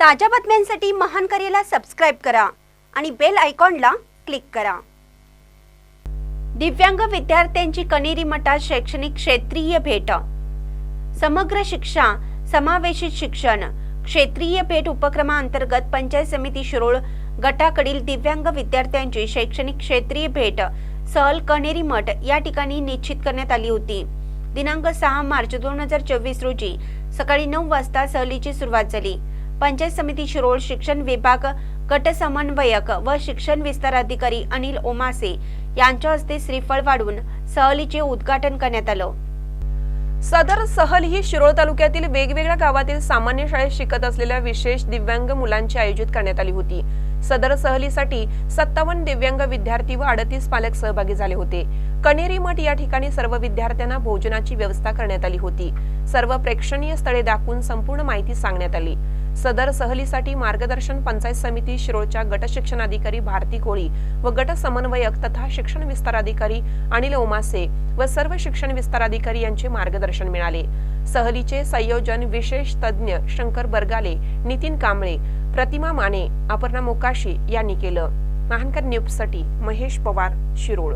ताज्या बातम्यांसाठी महान करेला सबस्क्राईब करा आणि बेल आयकॉनला क्लिक करा. दिव्यांग विद्यार्थ्यांची कनेरी मठात शैक्षणिक क्षेत्रीय भेट. समग्र शिक्षा समावेशित शिक्षण क्षेत्रीय भेट उपक्रमाअंतर्गत पंचायत समिती शिरोळ गटाकडील दिव्यांग विद्यार्थ्यांची शैक्षणिक क्षेत्रीय भेट सहल कनेरी मठ या ठिकाणी निश्चित करण्यात आली होती. दिनांक सहा मार्च दोन हजार चोवीस रोजी सकाळी नऊ वाजता सहलीची सुरुवात झाली. पंचायत समिती शिरोळ शिक्षण विभाग गट समन्वयक व शिक्षण विस्तार अधिकारी अनिल ओमासे यांच्या हस्ते श्रीफळ वाढून सहलीचे उद्घाटन करण्यात आलं. सदर सहल ही शिरोळ तालुक्यातील वेगवेगळ्या गावातील सामान्य शाळेत शिकत असलेल्या विशेष दिव्यांग मुलांची आयोजित करण्यात आली होती. सदर सहलीसाठी सत्तावन्न दिव्यांग विद्यार्थी व अडतीस पालक सहभागी झाले होते. कनेरी मठ या ठिकाणी सर्व विद्यार्थ्यांना भोजनाची व्यवस्था करण्यात आली होती. सर्व प्रेक्षणीय स्थळे दाखवून संपूर्ण माहिती सांगण्यात आली. सदर सहलीसाठी मार्गदर्शन पंचायत समिती शिरोळच्या गट शिक्षणाधिकारी भारती कोळी व गट समन्वयक तथा शिक्षण विस्ताराधिकारी अनिल ओमासे व सर्व शिक्षण विस्ताराधिकारी यांचे मार्गदर्शन मिळाले. सहलीचे संयोजन विशेष तज्ज्ञ शंकर बरगाले नितीन कांबळे प्रतिमा माने अपर्णा मोकाशी यांनी केलं. महानकर न्यूजसाठी महेश पवार शिरोळ.